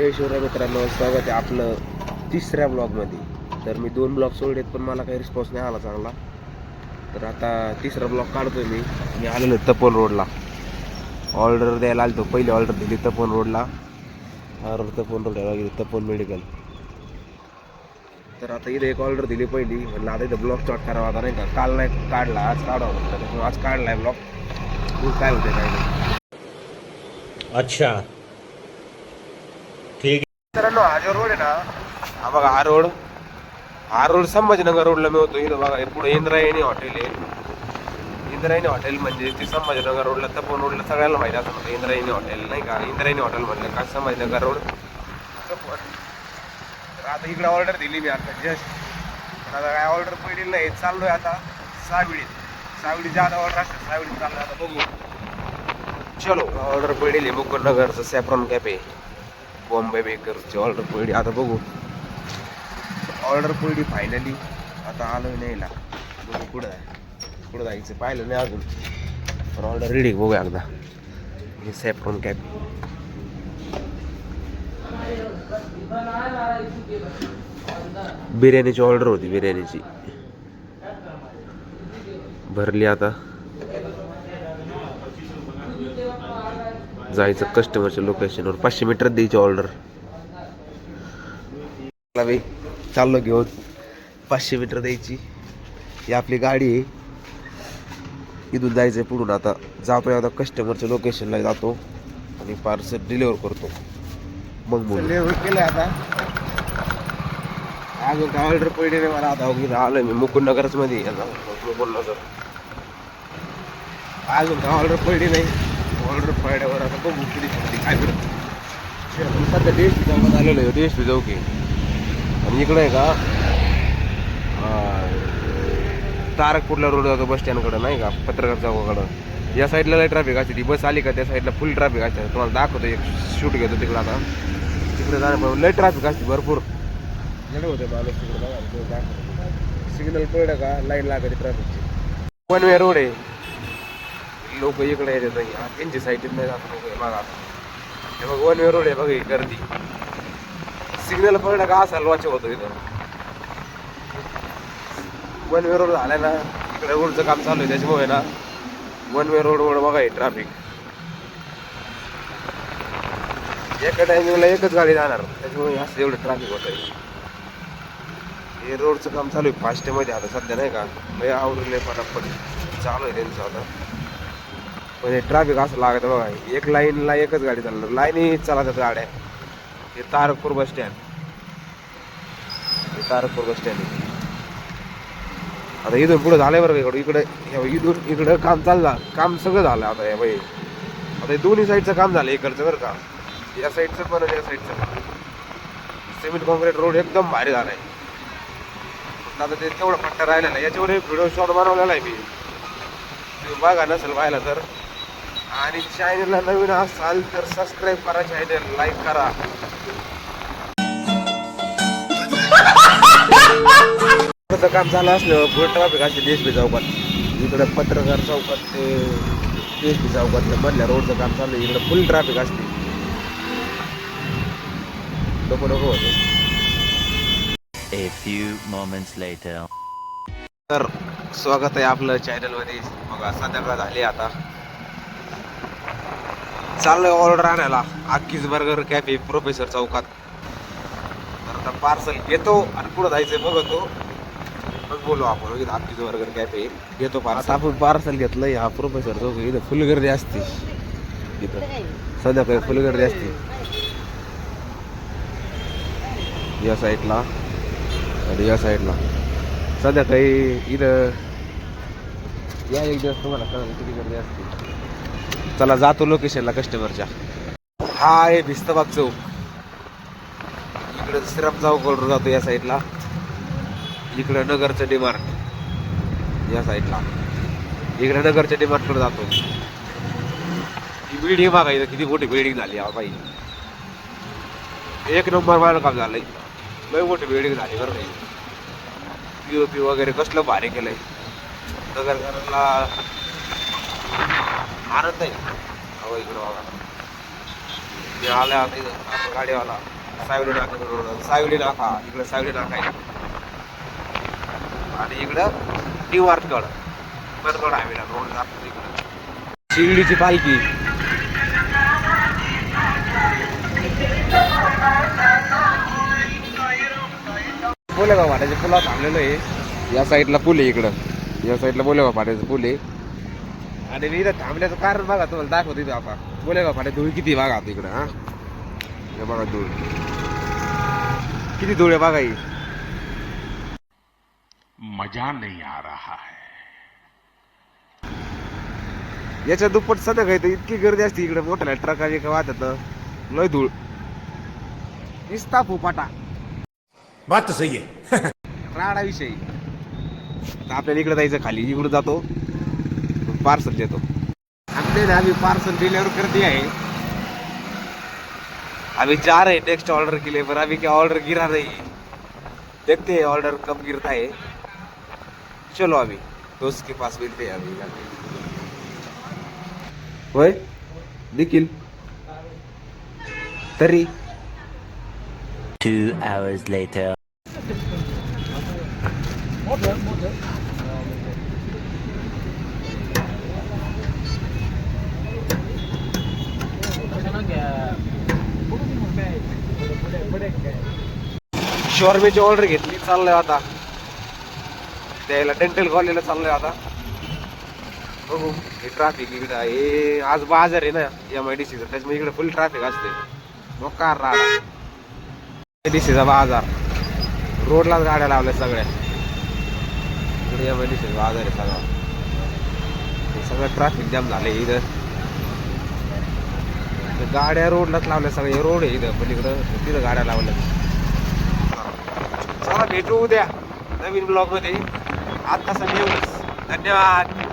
जय शिवराय मित्रांनो स्वागत आहे आपलं तिसऱ्या ब्लॉगमध्ये तर मी दोन ब्लॉग सोडलेत पण मला काही रिस्पॉन्स नाही आला चांगला. तर आता तिसरा ब्लॉग काढतोय मी. मी आलेलो आहे तपोन रोडला ऑर्डर द्यायला आलो पहिली ऑर्डर दिली तपोन रोडला ऑर्डर तपोन रोडला गेली तपोन मेडिकल तर आता इथे एक ऑर्डर दिली पहिली. म्हणलं आता इथं ब्लॉग स्टार्ट करावा आता नाही का? काल नाही काढला आज काढावा म्हटलं आज काढला आहे ब्लॉग तू काय होते काय? नाही अच्छा. मित्रांनो हा जो रोड आहे ना हा बघा हा रोड हा रोड संभाजीनगर रोडला मिळतो इथं बघा हे पुढे इंद्रायणी हॉटेल आहे. इंद्रायणी हॉटेल म्हणजे ते संभाजीनगर रोडला तपोन रोडला सगळ्याला माहिती असं म्हणतं इंद्रायणी हॉटेल नाही का? इंद्रायणी हॉटेल म्हटलं का? संभाजीनगर रोड. तपोन तर आता इकडे ऑर्डर दिली मी आता जस्ट पण आता काय ऑर्डर पडली नाही चाललोय आता सावळी सावळी ज्यादा ऑर्डर असते सावळी चाललोय आता बघू. चलो ऑर्डर पडली मुकुंदनगरचं सॅफ्रॉन कॅफे बॉम्बे बेकर्सची ऑर्डर पडली. आता बघू. ऑर्डर पडली फायनली आता आलो नाहीला बघू कुठं आहे. कुठं जायचं पाहिलं नाही अजून. पण ऑर्डर रेडी बघूया एकदा. हे सॅफ्रॉन कॅब बिर्याणीची ऑर्डर होती बिर्याणीची. भरली आता. जायचं कस्टमरच्या लोकेशनवर पाचशे मीटर द्यायची ऑर्डर बाई चाललो घेऊन. पाचशे मीटर द्यायची. ही आपली गाडी आहे. इथून जायचं पुढून आता. जातोय आता कस्टमरच्या लोकेशनला जातो आणि पार्सल डिलिव्हर करतो. मग डिलिव्हर केलं आता. अजून काय ऑर्डर पडली नाही मला. आता आलोय मी मुकुंदनगरच मध्ये. अजून काय ऑर्डर पडली नाही. ऑर्डर पडल्यावर आता बघू किती काय करत सध्या डी एस पी चौकात आलेलो आहे डी एस पी चौकी आणि इकडं आहे का? तारकपूरला रोड जातो बस स्टँडकडं नाही का? पत्रकार चौकाकडं. या साईडला लय ट्रॅफिक असते. ती बस आली का त्या साईडला फुल ट्रॅफिक असते. तुम्हाला दाखवतो एक शूट घेतो तिकडं आता. तिकडे जाणं लय ट्रॅफिक असते भरपूर. लढ होते माणूस तिकडे बघा तो दाखवतो. सिग्नल पडलं का लाईन लागते ट्रॅफिकची वन वे रोड आहे. लोक इकडे येतात नाही. त्यांची साईड नाही जात लोक. बघा. हे बघ वन वे रोड आहे बघ ही गर्दी. सिग्नल पकडा का असा लॉच होतो इथं? वन वे रोड झालाय ना इकडे रोडचं काम चालू आहे. त्याच्यामुळे ना वन वे रोडवर बघा ट्रॅफिक एका टायमिंगला एकच गाडी जाणार. त्याच्यामुळे असं एवढं ट्रॅफिक होत आहे हे रोडचं काम चालू आहे. फास्टमध्ये आता सध्या नाही का? आवडून आवडले पटापट चालू आहे त्यांचं आता. पण ट्रॅफिक असं लागत बघा. एक लाईनला एकच गाडी चालणार लाईनी चालतात गाड्या. हे तारकपूर बस स्टँड हे तारकपूर बस स्टँड आता इथून पुढे झालंय बरं का इकडं. इकडे इथून इकडं काम चाललं. काम सगळं झालं आता हे बाई. आता हे दोन्ही साईडचं काम झालं इकडचं बरं का. या साईडचं पण आणि या साईडचं पण. सिमेंट कॉन्क्रीट रोड एकदम भारी झालाय. आहे आता ते तेवढा पट्टा राहिलेला याच्यावर एक व्हिडिओ शॉट बनवलेला आहे मी. बघा नसेल पाहिला तर. आणि चॅनलला नवीन असाल तर सबस्क्राईब करा चॅनल लाईक करा. काम झालं असलं पुढे ट्रॅफिक असते एस पी चौकात. इकडं पत्रकार चौकात ते एस पी चौकातल्या मधल्या रोडचं काम चालू आहे. इकडं फुल ट्रॅफिक असते. नको नको होतं. A few moments later. तर स्वागत आहे आपलं चॅनलमध्ये बघा संध्याकाळ झाली आता. चाललंय ऑर्डर आणायला आक्कीज बर्गर कॅफे प्रोफेसर चौकात. तर आता पार्सल घेतो आणि पुढं जायचं बघतो. मग बोलू आपण. इथं बर्गर कॅफे घेतो पार्सल आपण पार्सल घेतलंय. हा प्रोफेसर चौक. इथं फुल गर्दी असते. इथं. सध्या फुल गर्दी असते. या साईडला आणि या साईडला संध्याकाळी इथं या एक दिवस तुम्हाला कळलं किती गर्दी असते. चला जातो लोकेशनला कस्टमरच्या हा आहे भिस्तबाग चौक. इकडं सिरप चौकडून जातो या साईडला इकडं नगरचं डिमार्ट या साईडला इकडं नगरच्या डिमार्टकडे जातो. ही बिल्डिंग बघा इथं किती मोठी बिल्डिंग झाली हा बाई. एक नंबर मला काम झालंय. लय मोठी बिल्डिंग झाली बरं नाही पी ओ पी वगैरे कसलं भारी केलंय. नगरकरांना मारत नाही अहो इकडं बघा. आल्या आता गाडीवाला. सावली नाका रोड सावली नाका. इकडं सावली नाका आहे. आणि इकडं न्यू आर्टगड परगड हायवेला रोड जातो इकडं. शिर्डीची पालखी. बोलेगाव पाट्याचे पुला थांबलेलो आहे. या साईडला पूल आहे इकडं. या साईडला बोलेगाव फाट्याचं पूल आहे. आणि मी इथं थांबल्याचं कारण बघा तुम्हाला दाखवतो इथं आपण बोलेगाव फाट्या धूळ किती बघा आता इकडं हा? हे बघा धूळ. किती धूळ आहे बघा ही. मजा नहीं आ रहा है। याच्या दुप्पट सध्या तर इतकी गर्दी असते इकडे मोठ्या ट्रका बिका वाहतात. लय धूळ. निस्ता फुपाटा बात तो सही है। राडा विषयी. तर आपल्याला इकडे जायचं खाली इकडे जातो. पार्सल देतो. हमने ना अभी पार्सल डिलीवर कर दिया है अभी जा रहे हैं नेक्स्ट ऑर्डर के लिए पर अभी क्या ऑर्डर गिरा नहीं. देखते हैं ऑर्डर कब गिरता है. चलो अभी दोस्त के पास मिलते हैं अभी होय? निखिल? तरी? Two hours later. शॉर्मेची ऑर्डर घेतली चाललोय आता. त्याला डेंटल कॉलेजला चाललोय आता. बघू हे ट्रॅफिक इकडं हे आज बाजार आहे ना एम आय डी सीचा त्याच्यामुळे इकडे फुल ट्रॅफिक असते मोकार राहणार डी सीचा बाजार. रोडलाच गाड्या लावल्या सगळ्या. इकडे एम आय डी सीचा बाजार आहे सगळा. हे सगळं ट्रॅफिक जाम झाले इथं. गाड्या रोडलाच लावल्या सगळ्या रोड आहे इथं पलीकडं. तिथं गाड्या लावल्या. चला भेटू उद्या नवीन ब्लॉगमध्ये. आज धन्यवाद.